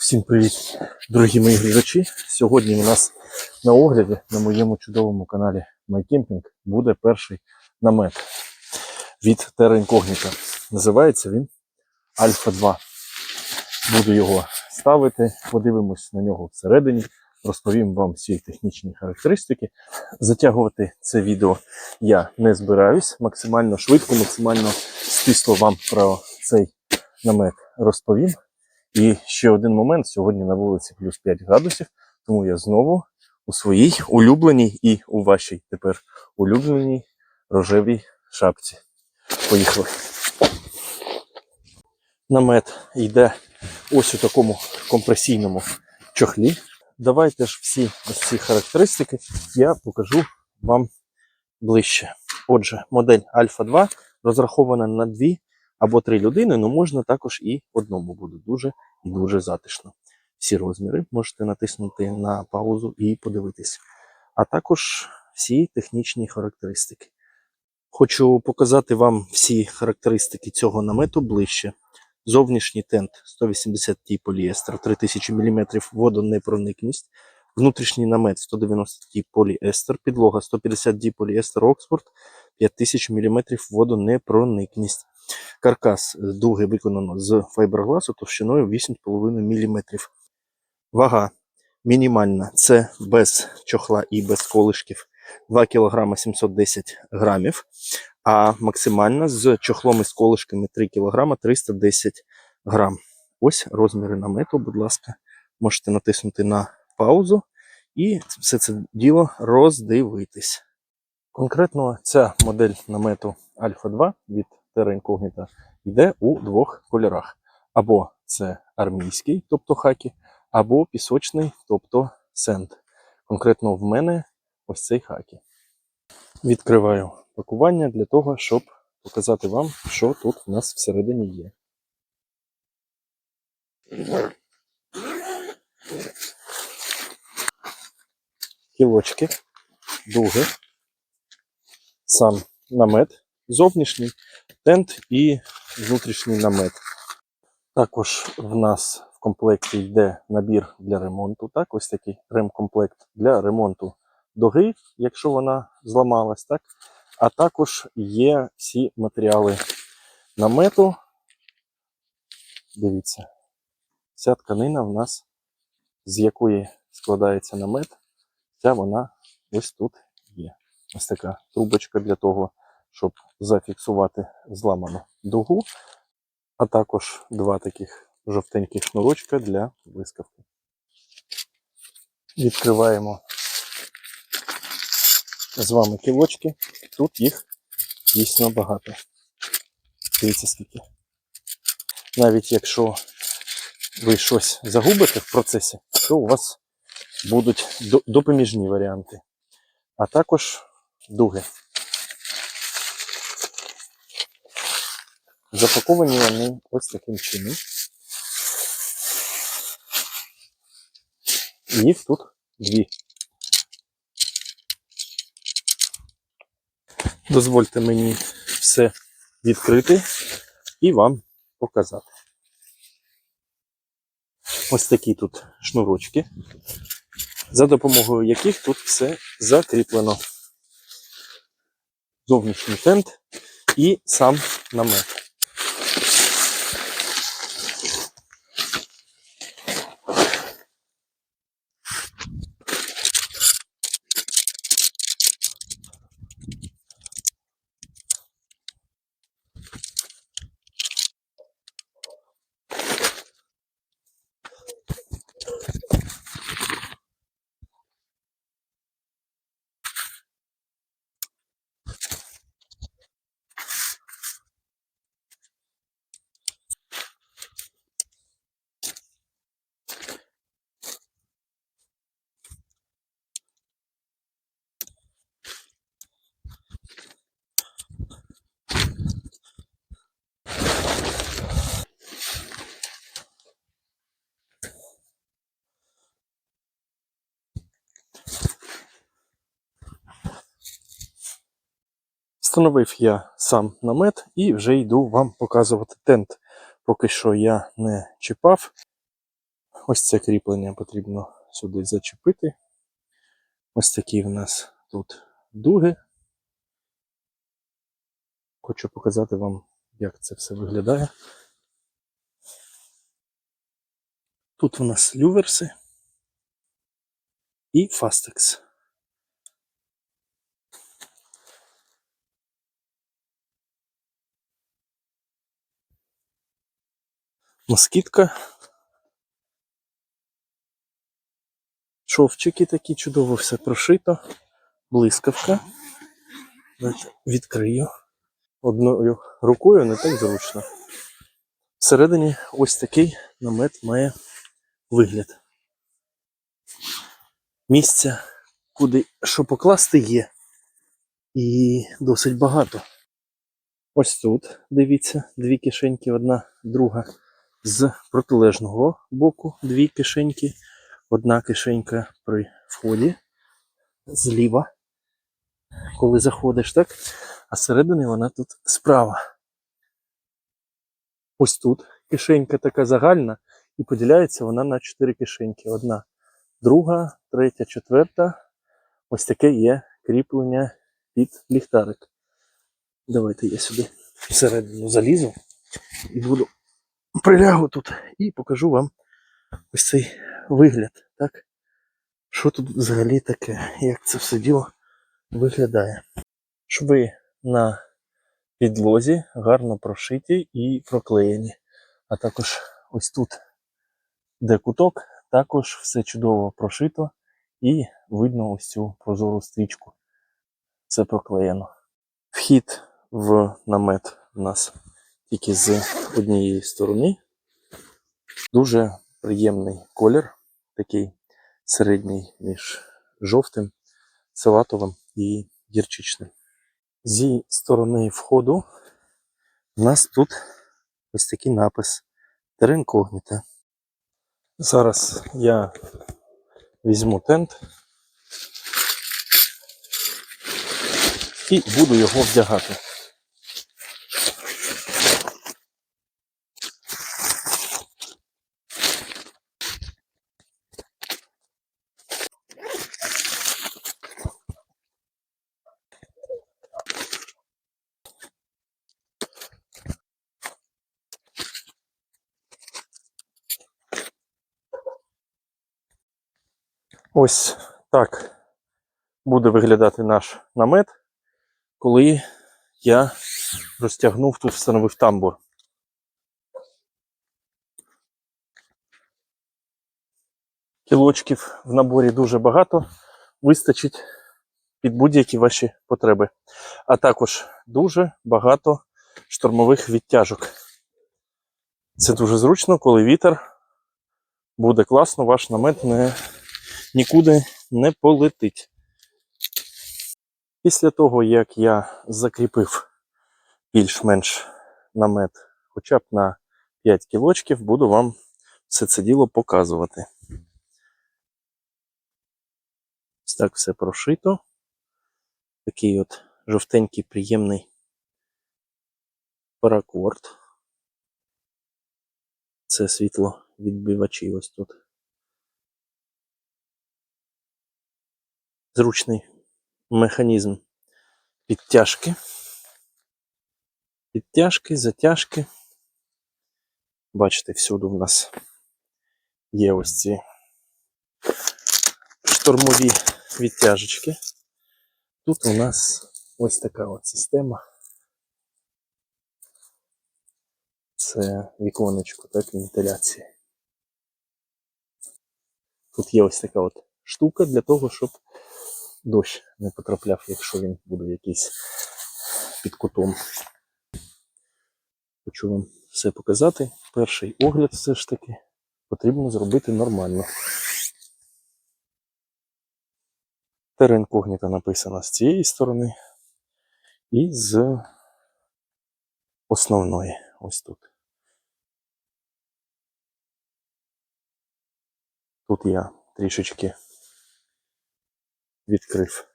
Всім привіт, дорогі мої глядачі. Сьогодні у нас на огляді на моєму чудовому каналі MyCamping буде перший намет від Terra Incognita. Називається він Альфа 2. Буду його ставити, подивимось на нього всередині, розповім вам всі технічні характеристики. Затягувати це відео я не збираюсь. Максимально швидко, максимально стисло вам про цей намет розповім. І ще один момент: сьогодні на вулиці плюс 5 градусів, тому я знову у своїй улюбленій і у вашій тепер улюбленій рожевій шапці. Поїхали. Намет йде ось у такому компресійному чохлі. Давайте ж всі ось ці характеристики я покажу вам ближче. Отже, модель Альфа 2 розрахована на дві або три людини, але можна також і одному буде дуже і дуже затишно. Всі розміри можете натиснути на паузу і подивитись. А також всі технічні характеристики. Хочу показати вам всі характеристики цього намету ближче. Зовнішній тент 180 ті поліестер, 3000 мм водонепроникність. Внутрішній намет 190 ті поліестер, підлога 150 ді поліестер Оксфорд, 5000 мм водонепроникність. Каркас е, дуги виконано з файбергласу товщиною 8,5 мм. Вага мінімальна це без чохла і без колишків 2 кг 710 грамів, а максимальна з чохлом і з колишками 3 кг 310 грам. Ось розміри намету, будь ласка, можете натиснути на паузу і все це діло роздивитись. Конкретно ця модель намету Альфа 2 від Terra Incognita йде у двох кольорах. Або це армійський, тобто хакі, або пісочний, тобто сенд. Конкретно в мене ось цей хакі. Відкриваю пакування для того, щоб показати вам, що тут у нас всередині є. Кілочки, дуги, сам намет зовнішній, тент і внутрішній намет. Також в нас в комплекті йде набір для ремонту. Так, ось такий ремкомплект для ремонту доги, якщо вона зламалась, так. А також є всі матеріали намету. Дивіться, ця тканина в нас, з якої складається намет, ця вона ось тут є. Ось така трубочка для того, щоб зафіксувати зламану дугу, а також два таких жовтеньких шнурочка для блискавки. Відкриваємо з вами кілочки. Тут їх дійсно багато. Дивіться скільки. Навіть якщо ви щось загубите в процесі, то у вас будуть допоміжні варіанти. А також дуги. Запаковані вони ось таким чином. Їх тут дві. Дозвольте мені все відкрити і вам показати. Ось такі тут шнурочки, за допомогою яких тут все закріплено. Зовнішній тент і сам намет. Встановив я сам намет і вже йду вам показувати тент. Поки що я не чіпав. Ось це кріплення потрібно сюди зачепити. Ось такі в нас тут дуги. Хочу показати вам, як це все виглядає. Тут у нас люверси і фастекс. Москітка. Шовчики такі чудово все прошито. Блискавка. Відкрию. Одною рукою не так зручно. Всередині ось такий намет має вигляд. Місця, куди що покласти є. І досить багато. Ось тут, дивіться, дві кишеньки, одна, друга. З протилежного боку дві кишеньки. Одна кишенька при вході зліва, коли заходиш, так? А зсередини вона тут справа. Ось тут кишенька така загальна, і поділяється вона на чотири кишеньки. Одна, друга, третя, четверта. Ось таке є кріплення під ліхтарик. Давайте я сюди всередину залізу і буду прилягу тут і покажу вам ось цей вигляд. Так? Що тут взагалі таке? Як це все діло виглядає? Шви на підлозі гарно прошиті і проклеєні. А також ось тут, де куток, також все чудово прошито і видно ось цю прозору стрічку. Це проклеєно. Вхід в намет у нас тільки з однієї сторони. Дуже приємний колір, такий середній між жовтим, салатовим і гірчичним. Зі сторони входу у нас тут ось такий напис Теренкогніта. Зараз я візьму тент і буду його вдягати. Ось так буде виглядати наш намет, коли я розтягнув тут, встановив тамбур. Кілочків в наборі дуже багато, вистачить під будь-які ваші потреби. А також дуже багато штормових відтяжок. Це дуже зручно, коли вітер буде класно, ваш намет не нікуди не полетить. Після того, як я закріпив більш-менш намет хоча б на 5 кілочків, буду вам все це діло показувати. Ось так все прошито. Такий от жовтенький приємний паракорд. Це світло відбивачі ось тут. Зручний механізм підтяжки. Підтяжки, затяжки. Бачите, всюди в нас є ось ці штормові відтяжечки. Тут у нас ось така от система. Це віконечко, так, вентиляції. Тут є ось така от штука для того, щоб дощ не потрапляв, якщо він буде якийсь під кутом. Хочу вам все показати. Перший огляд все ж таки потрібно зробити нормально. Терен когніта написано з цієї сторони і з основної ось тут. Тут я трішечки відкрив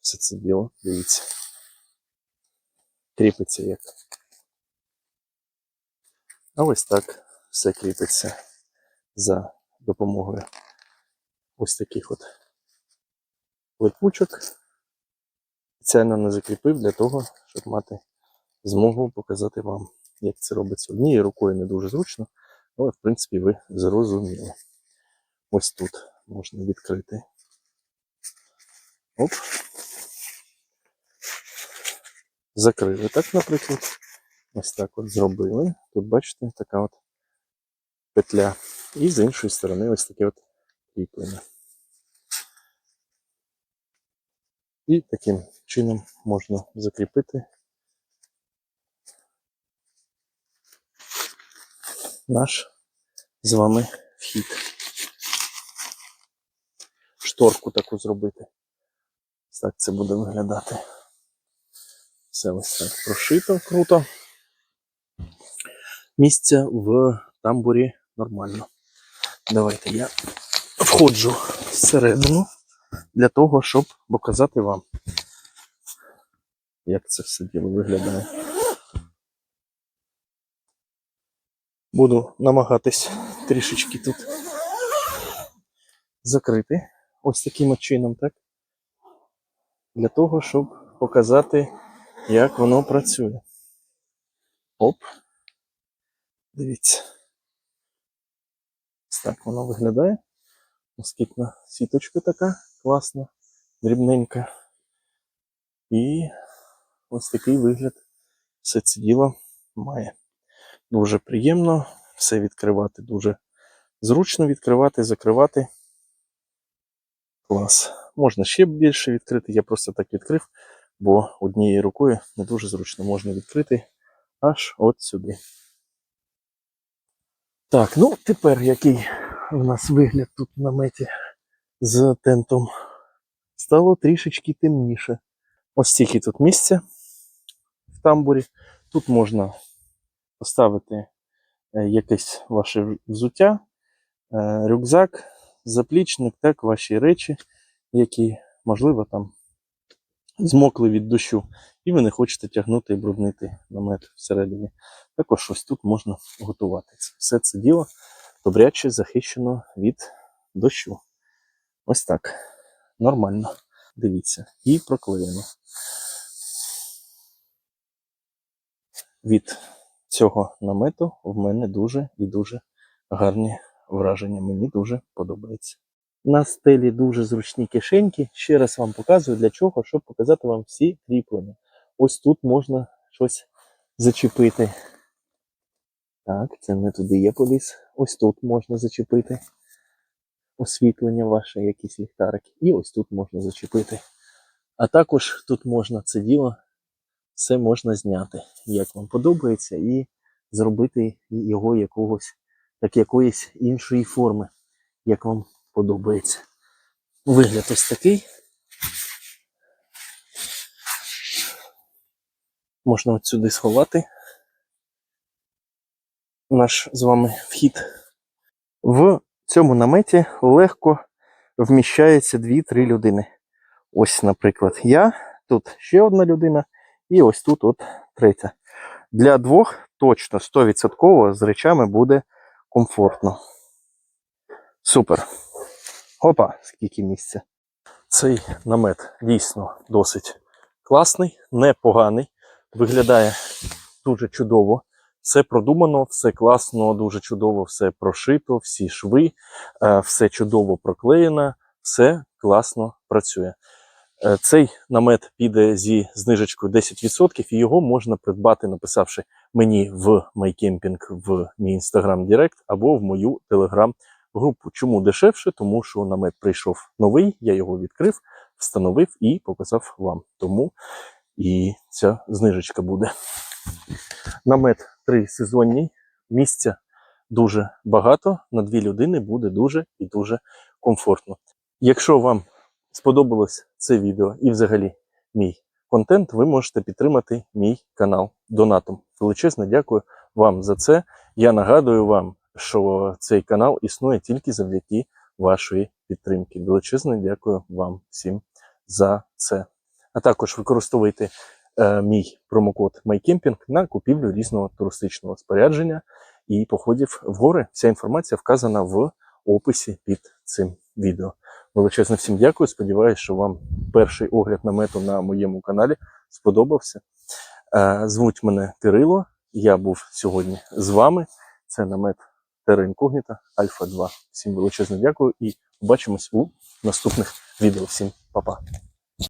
все це діло, дивіться. Кріпиться як. А ось так все кріпиться. за допомогою ось таких от липучок. Спеціально не закріпив для того, щоб мати змогу показати вам, як це робиться. Однією рукою не дуже зручно, але в принципі ви зрозуміли. Ось тут можна відкрити. Оп. Закрили так, наприклад. Ось так от зробили. Тут, бачите, така от петля. І з іншої сторони ось таке от кріплення. І таким чином можна закріпити наш з вами вхід. Шторку таку зробити. Ось так це буде виглядати. Все ось так прошито круто. Місця в тамбурі нормально. Давайте я входжу всередину для того, щоб показати вам, як це все діло виглядає. Буду намагатись трішечки тут закрити ось таким чином, так? Для того, щоб показати, як воно працює. Оп. Дивіться. Ось так воно виглядає. Москітна сіточка така класна, дрібненька. І ось такий вигляд все це діло має. Дуже приємно, все відкривати дуже зручно відкривати, закривати. Клас. Можна ще більше відкрити, я просто так відкрив, бо однією рукою не дуже зручно можна відкрити аж от сюди. Так, ну тепер який у нас вигляд тут в наметі з тентом. Стало трішечки темніше. Ось стільки тут місця в тамбурі. Тут можна поставити е, якесь ваше взуття, е, рюкзак, заплічник, так, ваші речі, які, можливо, там змокли від дощу, і ви не хочете тягнути і бруднити намет всередині. Також ось тут можна готуватися. Все це діло добряче захищено від дощу. Ось так. Нормально. Дивіться. І проклеєно. Від цього намету в мене дуже і дуже гарні враження. Мені дуже подобається. На стелі дуже зручні кишеньки. Ще раз вам показую для чого, щоб показати вам всі кріплення. Ось тут можна щось зачепити. Так, це не туди є поліз. Ось тут можна зачепити освітлення ваше, якісь ліхтарики. І ось тут можна зачепити. А також тут можна це діло, все можна зняти, як вам подобається, і зробити його якогось, так якоїсь іншої форми, як вам подобається. Вигляд ось такий. Можна от сюди сховати наш з вами вхід. В цьому наметі легко вміщається 2-3 людини. Ось, наприклад, я, тут ще одна людина, і ось тут от третя. Для двох точно 100% з речами буде комфортно. Супер. Опа, скільки місця. Цей намет дійсно досить класний, непоганий. Виглядає дуже чудово. Все продумано, все класно, дуже чудово, все прошито, всі шви, е, все чудово проклеєно, все класно працює. Е, Цей намет піде зі знижечкою 10%, і його можна придбати, написавши мені в MyCamping в мій Instagram Direct або в мою Telegram групу. Чому дешевше? Тому що намет прийшов новий, я його відкрив, встановив і показав вам. Тому і ця знижечка буде. Намет три сезонні, місця дуже багато. На дві людини буде дуже і дуже комфортно. Якщо вам сподобалось це відео і взагалі мій контент, ви можете підтримати мій канал донатом. Величезне дякую вам за це. Я нагадую вам, що цей канал існує тільки завдяки вашої підтримки. Величезне дякую вам всім за це. А також використовуйте е, мій промокод MyCamping на купівлю різного туристичного спорядження і походів в гори. Вся інформація вказана в описі під цим відео. Величезне всім дякую. Сподіваюся, що вам перший огляд намету на моєму каналі сподобався. Е, Звуть мене Кирило. Я був сьогодні з вами. Це намет Terra Incognita Альфа 2. Всім величезне дякую і побачимось у наступних відео. Всім па-па.